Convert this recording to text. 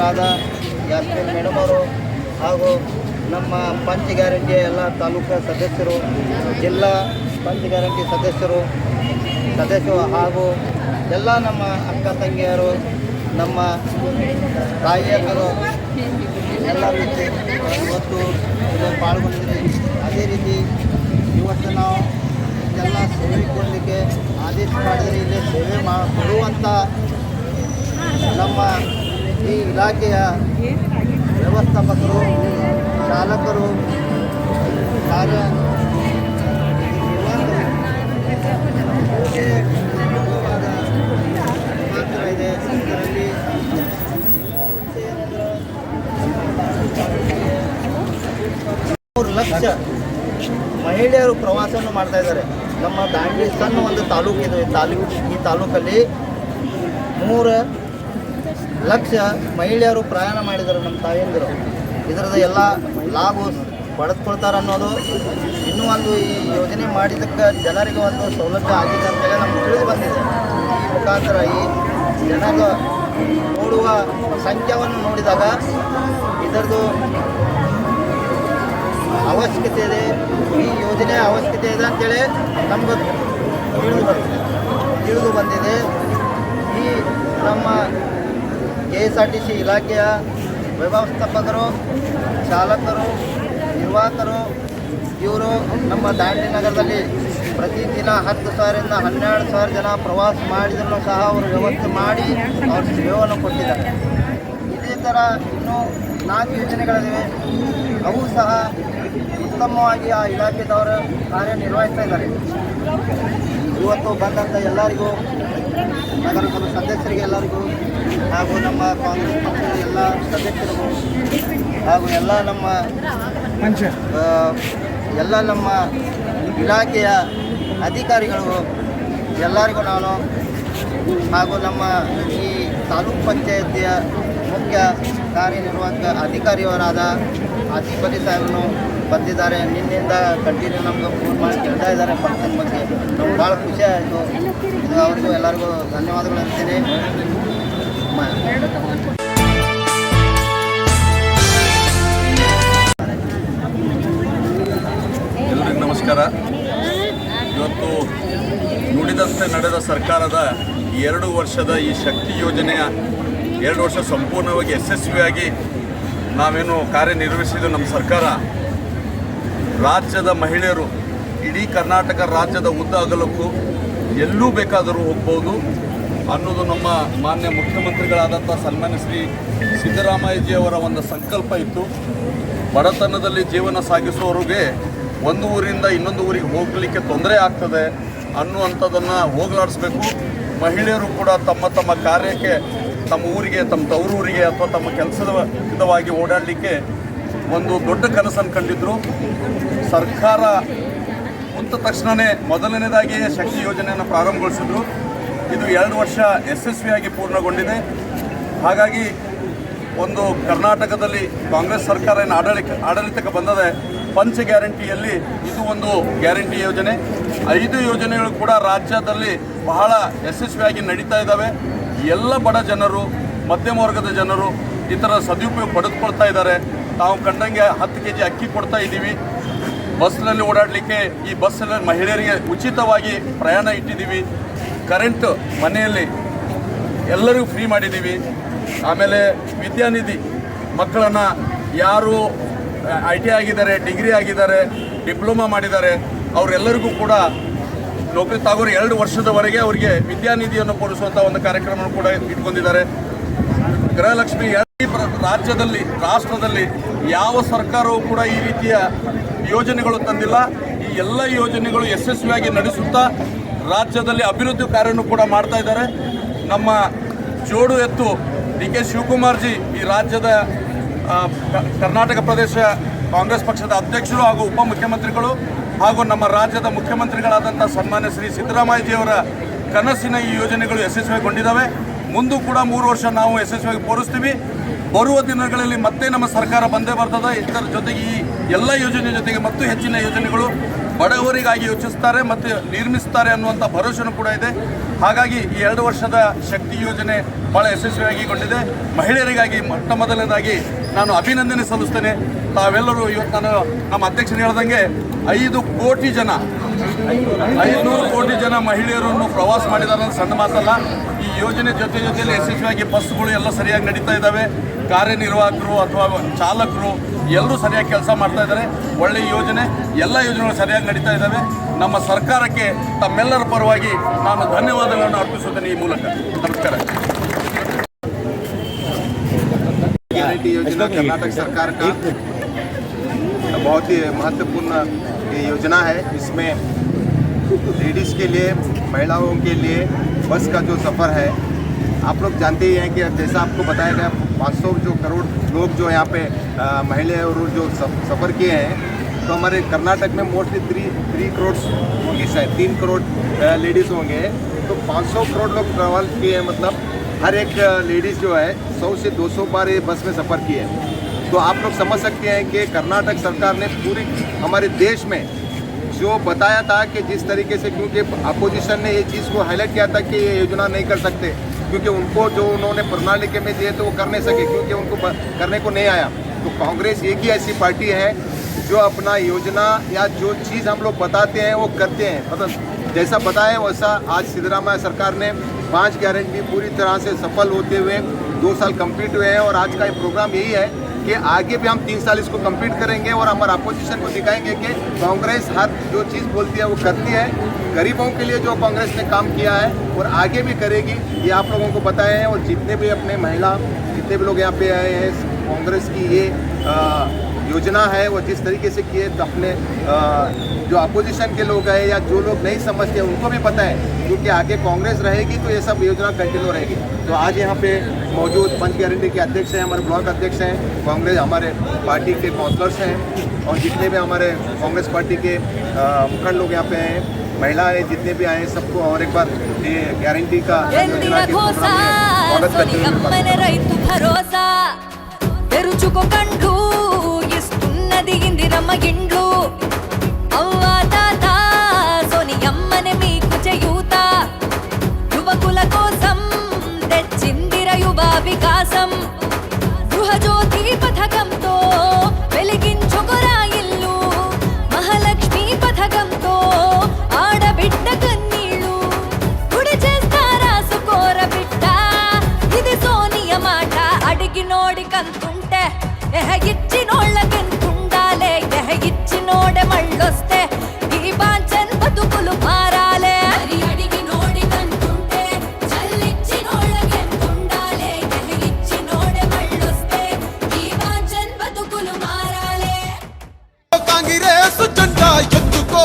ಸದಸ್ಯರಾದ ಯಾಸ್ಮಿನ್ ಮೇಡಮ್ ಅವರು ಹಾಗೂ ನಮ್ಮ ಪಂಚ ಗ್ಯಾರಂಟಿಯ ಎಲ್ಲ ತಾಲೂಕು ಸದಸ್ಯರು, ಜಿಲ್ಲಾ ಪಂಚ ಗ್ಯಾರಂಟಿ ಸದಸ್ಯರು ಸದಸ್ಯರು ಹಾಗೂ ಎಲ್ಲ ನಮ್ಮ ಅಕ್ಕ ತಂಗಿಯರು, ನಮ್ಮ ತಾಯಿಯರು ಎಲ್ಲ ರೀತಿ ಇವತ್ತು ಇದನ್ನು ಪಾಲ್ಗೊಂಡಿದ್ದೀವಿ ಅದೇ ರೀತಿ ಇವತ್ತು ನಾವು ಎಲ್ಲ ಸೇವೆ ಆದೇಶ ಮಾಡಿದರೆ ಇಲ್ಲಿ ಸೇವೆ ಮಾ ಕೊಡುವಂಥ ನಮ್ಮ ಈ ಇಲಾಖೆಯ ವ್ಯವಸ್ಥಾಪಕರು, ಚಾಲಕರು, ಕಾರ್ಯ ಮೂರು ಲಕ್ಷ ಮಹಿಳೆಯರು ಪ್ರವಾಸವನ್ನು ಮಾಡ್ತಾ ಇದ್ದಾರೆ. ನಮ್ಮ ದಾಂಡೇಲಿ ಸಣ್ಣ ಒಂದು ತಾಲೂಕು ಇದು ತಾಲೂಕು ಈ ತಾಲೂಕಲ್ಲಿ ಮೂರು ಲಕ್ಷ ಮಹಿಳೆಯರು ಪ್ರಯಾಣ ಮಾಡಿದರು ನಮ್ಮ ತಾಯಂದಿರು. ಇದರದ ಎಲ್ಲ ಲಾಭ ಪಡೆದುಕೊಳ್ತಾರೆ ಅನ್ನೋದು ಇನ್ನೂ ಒಂದು ಈ ಯೋಜನೆ ಮಾಡಿದಕ್ಕೆ ಜನರಿಗೆ ಒಂದು ಸೌಲಭ್ಯ ಆಗಿದೆ ಅಂತೇಳಿ ನಮ್ಗೆ ತಿಳಿದು ಬಂದಿದೆ. ಈ ಮುಖಾಂತರ ಈ ಜನರ ನೋಡುವ ಸಂಖ್ಯೆಯನ್ನು ನೋಡಿದಾಗ ಇದರದು ಅವಶ್ಯಕತೆ ಇದೆ. ಈ ಯೋಜನೆ ಅವಶ್ಯಕತೆ ಇದೆ ಅಂತೇಳಿ ನಮ್ಗೆ ತಿಳಿದು ಬಂದಿದೆ. ತಿಳಿದು ಬಂದಿದೆ. ಈ ನಮ್ಮ K S R T C ಇಲಾಖೆಯ ವ್ಯವಸ್ಥಾಪಕರು, ಚಾಲಕರು, ನಿರ್ವಾಹಕರು, ಇವರು ನಮ್ಮ ದಾಂಡಿ ನಗರದಲ್ಲಿ ಪ್ರತಿದಿನ ಹತ್ತು ಸಾವಿರದಿಂದ ಹನ್ನೆರಡು ಸಾವಿರ ಜನ ಪ್ರವಾಸ ಮಾಡಿದ್ರು ಸಹ ಅವರು ವ್ಯವಸ್ಥೆ ಮಾಡಿ ಅವ್ರ ಸೇವೆಯನ್ನು ಕೊಟ್ಟಿದ್ದಾರೆ. ಇದೇ ಥರ ಇನ್ನೂ ನಾಲ್ಕು ಯೋಜನೆಗಳಿವೆ. ಅವು ಸಹ ಉತ್ತಮವಾಗಿ ಆ ಇಲಾಖೆದವರು ಕಾರ್ಯನಿರ್ವಹಿಸ್ತಾ ಇದ್ದಾರೆ. ಇವತ್ತು ಬಂದಂಥ ಎಲ್ಲರಿಗೂ, ನಗರಸಭೆ ಸದಸ್ಯರಿಗೆ ಎಲ್ಲರಿಗೂ, ಹಾಗೂ ನಮ್ಮ ಕಾಂಗ್ರೆಸ್ ಪಕ್ಷದ ಎಲ್ಲ ಸದಸ್ಯರಿಗೂ, ಹಾಗೂ ಎಲ್ಲ ನಮ್ಮ ಎಲ್ಲ ನಮ್ಮ ಇಲಾಖೆಯ ಅಧಿಕಾರಿಗಳು ಎಲ್ಲರಿಗೂ ನಾನು, ಹಾಗೂ ನಮ್ಮ ಈ ತಾಲೂಕು ಪಂಚಾಯತಿಯ ಮುಖ್ಯ ಕಾರ್ಯನಿರ್ವಾಹಕ ಅಧಿಕಾರಿಯವರಾದ ಅಧಿಪತಿ ಅಲಿ ಬಂದಿದ್ದಾರೆ. ನಿನ್ನಿಂದ ಕಂಟಿನ್ಯೂ ನಮ್ಗೆ ಫೋನ್ ಮಾಡಿ ಕೇಳ್ತಾ ಇದ್ದಾರೆ ಫಂಕ್ಷನ್ ಬಗ್ಗೆ. ನಮ್ಗೆ ಭಾಳ ಖುಷಿ ಆಯಿತು. ಅವರಿಗೂ ಎಲ್ಲರಿಗೂ ಧನ್ಯವಾದಗಳು ಅಂತೀನಿ ಎಲ್ರಿಗೂ ನಮಸ್ಕಾರ. ಇವತ್ತು ನುಡಿದಂತೆ ನಡೆದ ಸರ್ಕಾರದ ಎರಡು ವರ್ಷದ ಈ ಶಕ್ತಿ ಯೋಜನೆಯ ಎರಡು ವರ್ಷ ಸಂಪೂರ್ಣವಾಗಿ ಯಶಸ್ವಿಯಾಗಿ ನಾವೇನು ಕಾರ್ಯನಿರ್ವಹಿಸಿದ್ದು ನಮ್ಮ ಸರ್ಕಾರ ರಾಜ್ಯದ ಮಹಿಳೆಯರು ಇಡೀ ಕರ್ನಾಟಕ ರಾಜ್ಯದ ಉದ್ದ ಅಗಲಕ್ಕೂ ಎಲ್ಲೂ ಬೇಕಾದರೂ ಹೋಗ್ಬೋದು ಅನ್ನೋದು ನಮ್ಮ ಮಾನ್ಯ ಮುಖ್ಯಮಂತ್ರಿಗಳಾದಂಥ ಸನ್ಮಾನ್ಯ ಶ್ರೀ ಸಿದ್ದರಾಮಯ್ಯಜಿಯವರ ಒಂದು ಸಂಕಲ್ಪ ಇತ್ತು. ಬಡತನದಲ್ಲಿ ಜೀವನ ಸಾಗಿಸುವವರಿಗೆ ಒಂದು ಊರಿಂದ ಇನ್ನೊಂದು ಊರಿಗೆ ಹೋಗಲಿಕ್ಕೆ ತೊಂದರೆ ಆಗ್ತದೆ ಅನ್ನುವಂಥದ್ದನ್ನು ಹೋಗಲಾಡಿಸ್ಬೇಕು. ಮಹಿಳೆಯರು ಕೂಡ ತಮ್ಮ ತಮ್ಮ ಕಾರ್ಯಕ್ಕೆ ತಮ್ಮ ಊರಿಗೆ, ತಮ್ಮ ತವರೂರಿಗೆ ಅಥವಾ ತಮ್ಮ ಕೆಲಸದ ವಿಧವಾಗಿ ಓಡಾಡಲಿಕ್ಕೆ ಒಂದು ದೊಡ್ಡ ಕನಸನ್ನು ಕಂಡಿದ್ರು. ಸರ್ಕಾರ ಕುಂತ ತಕ್ಷಣವೇ ಮೊದಲನೇದಾಗಿಯೇ ಶಕ್ತಿ ಯೋಜನೆಯನ್ನು ಪ್ರಾರಂಭಗೊಳಿಸಿದ್ರು. ಇದು ಎರಡು ವರ್ಷ ಯಶಸ್ವಿಯಾಗಿ ಪೂರ್ಣಗೊಂಡಿದೆ. ಹಾಗಾಗಿ ಒಂದು ಕರ್ನಾಟಕದಲ್ಲಿ ಕಾಂಗ್ರೆಸ್ ಸರ್ಕಾರ ಏನು ಆಡಳಿತ, ಆಡಳಿತಕ್ಕೆ ಬಂದದೆ ಪಂಚ ಗ್ಯಾರಂಟಿಯಲ್ಲಿ ಇದು ಒಂದು ಗ್ಯಾರಂಟಿ ಯೋಜನೆ. ಐದು ಯೋಜನೆಗಳು ಕೂಡ ರಾಜ್ಯದಲ್ಲಿ ಬಹಳ ಯಶಸ್ವಿಯಾಗಿ ನಡೀತಾ ಇದ್ದಾವೆ. ಎಲ್ಲ ಬಡ ಜನರು ಮಧ್ಯಮ ವರ್ಗದ ಜನರು ಈ ಥರ ಸದುಪಯೋಗ ಪಡೆದುಕೊಳ್ತಾ ಇದ್ದಾರೆ. ತಾವು ಕಂಡಂಗೆ ಹತ್ತು ಕೆ ಜಿ ಅಕ್ಕಿ ಕೊಡ್ತಾ ಇದ್ದೀವಿ. ಬಸ್ನಲ್ಲಿ ಓಡಾಡಲಿಕ್ಕೆ ಈ ಬಸ್ಸಲ್ಲಿ ಮಹಿಳೆಯರಿಗೆ ಉಚಿತವಾಗಿ ಪ್ರಯಾಣ ಇಟ್ಟಿದ್ದೀವಿ. ಕರೆಂಟ್ ಮನೆಯಲ್ಲಿ ಎಲ್ಲರಿಗೂ ಫ್ರೀ ಮಾಡಿದ್ದೀವಿ. ಆಮೇಲೆ ವಿದ್ಯಾನಿಧಿ ಮಕ್ಕಳನ್ನು ಯಾರು ಐ ಟಿ ಆಗಿದ್ದಾರೆ ಡಿಗ್ರಿ ಆಗಿದ್ದಾರೆ ಡಿಪ್ಲೊಮಾ ಮಾಡಿದ್ದಾರೆ, ಅವರೆಲ್ಲರಿಗೂ ಕೂಡ ನೌಕರಿ ತಾಗೋರು ಎರಡು ವರ್ಷದವರೆಗೆ ಅವರಿಗೆ ವಿದ್ಯಾನಿಧಿಯನ್ನು ಕೊಡಿಸುವಂಥ ಒಂದು ಕಾರ್ಯಕ್ರಮವನ್ನು ಕೂಡ ಇಟ್ಕೊಂಡಿದ್ದಾರೆ. ಗೃಹಲಕ್ಷ್ಮಿ ರಾಜ್ಯದಲ್ಲಿ, ರಾಷ್ಟ್ರದಲ್ಲಿ ಯಾವ ಸರ್ಕಾರವೂ ಕೂಡ ಈ ರೀತಿಯ ಯೋಜನೆಗಳು ತಂದಿಲ್ಲ. ಈ ಎಲ್ಲ ಯೋಜನೆಗಳು ಯಶಸ್ವಿಯಾಗಿ ನಡೆಸುತ್ತಾ ರಾಜ್ಯದಲ್ಲಿ ಅಭಿವೃದ್ಧಿ ಕಾರ್ಯವನ್ನು ಕೂಡ ಮಾಡ್ತಾ ಇದ್ದಾರೆ. ನಮ್ಮ ಜೋಡು ಎತ್ತು ಡಿ ಕೆ ಶಿವಕುಮಾರ್ಜಿ ಈ ರಾಜ್ಯದ ಕರ್ನಾಟಕ ಪ್ರದೇಶ ಕಾಂಗ್ರೆಸ್ ಪಕ್ಷದ ಅಧ್ಯಕ್ಷರು ಹಾಗೂ ಉಪಮುಖ್ಯಮಂತ್ರಿಗಳು ಹಾಗೂ ನಮ್ಮ ರಾಜ್ಯದ ಮುಖ್ಯಮಂತ್ರಿಗಳಾದಂಥ ಸನ್ಮಾನ್ಯ ಶ್ರೀ ಸಿದ್ದರಾಮಯ್ಯಜಿಯವರ ಕನಸಿನ ಈ ಯೋಜನೆಗಳು ಯಶಸ್ವಿಗೊಂಡಿದ್ದಾವೆ ಮುಂದೂ ಕೂಡ ಮೂರು ವರ್ಷ ನಾವು ಯಶಸ್ವಿಯಾಗಿ ಪೂರೈಸ್ತೀವಿ ಬರುವ ದಿನಗಳಲ್ಲಿ ಮತ್ತೆ ನಮ್ಮ ಸರ್ಕಾರ ಬಂದೇ ಬರ್ತದೆ. ಇದರ ಜೊತೆಗೆ ಈ ಎಲ್ಲ ಯೋಜನೆ ಜೊತೆಗೆ ಮತ್ತು ಹೆಚ್ಚಿನ ಯೋಜನೆಗಳು ಬಡವರಿಗಾಗಿ ಯೋಚಿಸ್ತಾರೆ ಮತ್ತು ನಿರ್ಮಿಸ್ತಾರೆ ಅನ್ನುವಂಥ ಭರವಸೆನೂ ಕೂಡ ಇದೆ. ಹಾಗಾಗಿ ಈ ಎರಡು ವರ್ಷದ ಶಕ್ತಿ ಯೋಜನೆ ಭಾಳ ಯಶಸ್ವಿಯಾಗಿಗೊಂಡಿದೆ. ಮಹಿಳೆಯರಿಗಾಗಿ ಮೊಟ್ಟ ಮೊದಲನೇದಾಗಿ ನಾನು ಅಭಿನಂದನೆ ಸಲ್ಲಿಸ್ತೇನೆ. ತಾವೆಲ್ಲರೂ ಇವತ್ತು ನಾನು ನಮ್ಮ ಅಧ್ಯಕ್ಷರು ಹೇಳ್ದಂಗೆ ಐದು ಕೋಟಿ ಜನ ಐದುನೂರು ಕೋಟಿ ಜನ ಮಹಿಳೆಯರನ್ನು ಪ್ರವಾಸ ಮಾಡಿದ್ದಾರೆ ಸಣ್ಣ ಮಾತಲ್ಲ. ಈ ಯೋಜನೆ ಜೊತೆ ಜೊತೆಯಲ್ಲಿ ಯಶಸ್ವಿಯಾಗಿ ಬಸ್ಗಳು ಎಲ್ಲ ಸರಿಯಾಗಿ ನಡೀತಾ ಇದ್ದಾವೆ. ಕಾರ್ಯನಿರ್ವಾಹಕರು ಅಥವಾ ಚಾಲಕರು ಎಲ್ಲರೂ ಸರಿಯಾಗಿ ಕೆಲಸ ಮಾಡ್ತಾ ಇದ್ದಾರೆ. ಒಳ್ಳೆಯ ಯೋಜನೆ ಎಲ್ಲ ಯೋಜನೆಗಳು ಸರಿಯಾಗಿ ನಡೀತಾ ಇದ್ದಾವೆ. ನಮ್ಮ ಸರ್ಕಾರಕ್ಕೆ ತಮ್ಮೆಲ್ಲರ ಪರವಾಗಿ ನಾನು ಧನ್ಯವಾದಗಳನ್ನು ಅರ್ಪಿಸುತ್ತೇನೆ ಈ ಮೂಲಕ. ನಮಸ್ಕಾರ. ಯೋಜನೆ ಕರ್ನಾಟಕ ಸರ್ಕಾರಕ್ಕೆ बहुत ही महत्वपूर्ण योजना है। इसमें लेडीज़ के लिए, महिलाओं के लिए बस का जो सफ़र है, आप लोग जानते ही हैं कि जैसा आपको बताया गया 500 जो करोड़ लोग जो यहाँ पे महिलाएँ और जो सफ़र किए हैं तो हमारे कर्नाटक में मोस्टली थ्री थ्री करोड़ होंगे, शायद तीन करोड़ लेडीज़ होंगे। तो 500 करोड़ लोग ट्रैवल किए हैं मतलब हर एक लेडीज़ जो है 100 से 200 बार ये बस में सफ़र किए हैं। तो आप लोग समझ सकते हैं कि कर्नाटक सरकार ने पूरी हमारे देश में जो बताया था कि जिस तरीके से क्योंकि अपोजिशन ने ये चीज़ को हाईलाइट किया था कि ये योजना नहीं कर सकते, क्योंकि उनको जो उन्होंने प्रणाली के में दिए तो वो कर नहीं सके, क्योंकि उनको करने को नहीं आया। तो कांग्रेस एक ही ऐसी पार्टी है जो अपना योजना या जो चीज़ हम लोग बताते हैं वो करते हैं। मतलब जैसा बताया वैसा आज सिद्धरामैया सरकार ने पाँच गारंटी पूरी तरह से सफल होते हुए दो साल कंप्लीट हुए हैं और आज का ये प्रोग्राम यही है कि आगे भी हम तीन साल इसको कंप्लीट करेंगे और हमारे अपोजिशन को दिखाएँगे कि कांग्रेस हर जो चीज़ बोलती है वो करती है। गरीबों के लिए जो कांग्रेस ने काम किया है और आगे भी करेगी ये आप लोगों को बताए हैं। और जितने भी अपने महिला जितने भी लोग यहाँ पे आए हैं कांग्रेस की ये आ, योजना है वो जिस तरीके से किए तो अपने जो अपोजिशन के लोग हैं या जो लोग नहीं समझते उनको भी पता है क्योंकि आगे कांग्रेस रहेगी तो ये सब योजना कंटिन्यू रहेगी। तो आज यहाँ पे मौजूद पंच गारंटी के अध्यक्ष हैं हमारे ब्लॉक अध्यक्ष हैं कांग्रेस हमारे पार्टी के काउंसलर्स हैं और जितने भी हमारे कांग्रेस पार्टी के मुखंड लोग यहाँ पे हैं महिलाएँ जितने भी आए सबको और एक बार ये गारंटी का स्वागत करते हैं। ఉన్నది ఇందిరమ్మ ఇండ్లు అవ్వా తాత సోనియమ్మని మీకు చేయూత. యువకుల కోసం తెచ్చిందిర యువ వికాసం. గృహజ్యోతి పథకంతో వెలిగించుకురా ఇల్లు. మహాలక్ష్మి పథకంతో ఆడబిడ్డ కన్నీళ్ళు. గుడి చేస్తారా సుకోర బిడ్డ? ఇది సోనియ మాట. అడిగినోడికంతుంటే ఎహ ఇచ్చినోళ్ళకెంతుండాలే ఎహ కళ్ళొస్తే ఈ బాంచన్ బతుకులు మారాలే. కాంగ్రెస్ జెండా ఎందుకో